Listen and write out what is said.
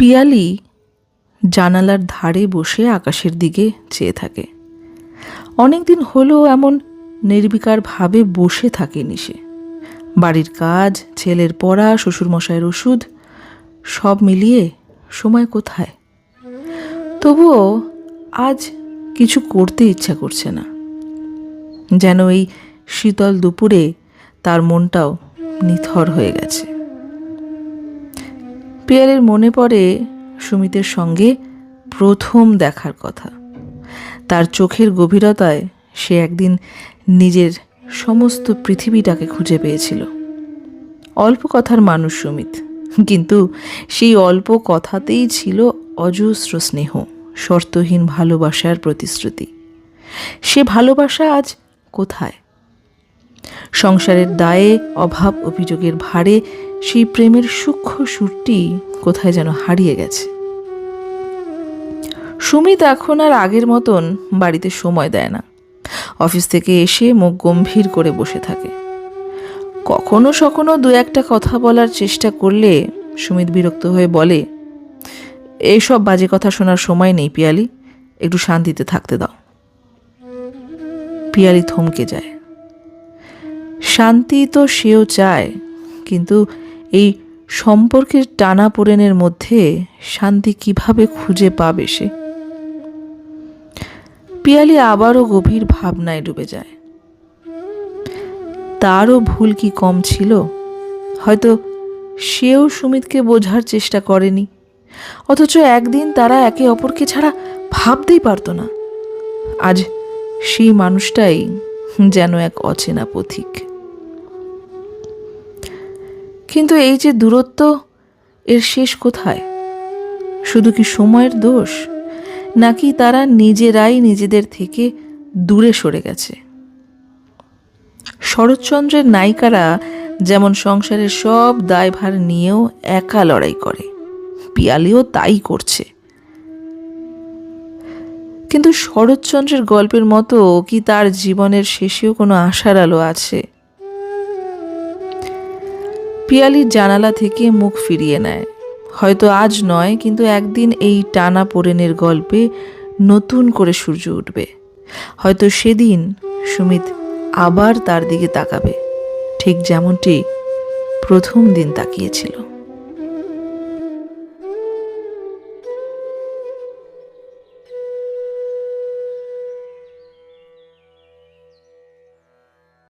পিয়ালি জানালার ধারে বসে আকাশের দিকে চেয়ে থাকে। অনেক দিন হলো এমন নির্বিকারভাবে বসে থাকেনি সে। বাড়ির কাজ, ছেলের পড়া, শ্বশুরমশাইয়ের ওষুধ, সব মিলিয়ে সময় কোথায়? তবুও আজ কিছু করতে ইচ্ছা করছে না। যেন এই শীতল দুপুরে তার মনটাও নিথর হয়ে গেছে। পিয়ালের মনে পড়ে সুমিতের সঙ্গে প্রথম দেখার কথা। তার চোখের গভীরতায় সে একদিন নিজের সমস্ত পৃথিবীটাকে খুঁজে পেয়েছিল। অল্প কথার মানুষ সুমিত, কিন্তু সেই অল্প কথাতেই ছিল অজস্র স্নেহ, শর্তহীন ভালোবাসার প্রতিশ্রুতি। সে ভালোবাসা আজ কোথায়? সংসারের দায়ে অভাব অভিযোগের ভারে সেই প্রেমের সূক্ষ্ম সুরটি কোথায় যেন হারিয়ে গেছে। সুমিত এখন আর আগের মতন বাড়িতে সময় দেয় না। অফিস থেকে এসে মুখ গম্ভীর করে বসে থাকে। কখনো সখনো দু একটা কথা বলার চেষ্টা করলে সুমিত বিরক্ত হয়ে বলে, এইসব বাজে কথা শোনার সময় নেই পিয়ালি, একটু শান্তিতে থাকতে দাও। পিয়ালি থমকে যায়। শান্তি তো সেও চায়, কিন্তু এই সম্পর্কের টানা পোড়েনের মধ্যে শান্তি কীভাবে খুঁজে পাবে সে? পিয়ালি আবারও গভীর ভাবনায় ডুবে যায়। তারও ভুল কি কম ছিল? হয়তো সেও সুমিতকে বোঝার চেষ্টা করেনি। অথচ একদিন তারা একে অপরকে ছাড়া ভাবতেই পারতো না। আজ সেই মানুষটাই যেন এক অচেনা পথিক। কিন্তু এই যে দূরত্ব, এর শেষ কোথায়? শুধু কি সময়ের দোষ? নাকি তারা নিজেরাই নিজেদের থেকে দূরে সরে গেছে? শরৎচন্দ্রের নায়িকারা যেমন সংসারের সব দায়ভার নিয়েও একা লড়াই করে, পিয়ালিও তাই করছে। কিন্তু শরৎচন্দ্রের গল্পের মতো কি তার জীবনের শেষেও কোনো আশার আলো আছে? পিয়ালির জানালা থেকে মুখ ফিরিয়ে নেয়। হয়তো আজ নয়, কিন্তু একদিন এই টানা পোড়েনের গল্পে নতুন করে সূর্য উঠবে। হয়তো সেদিন সুমিত আবার তার দিকে তাকাবে। ঠিক যেমনটি প্রথম দিন তাকিয়েছিল।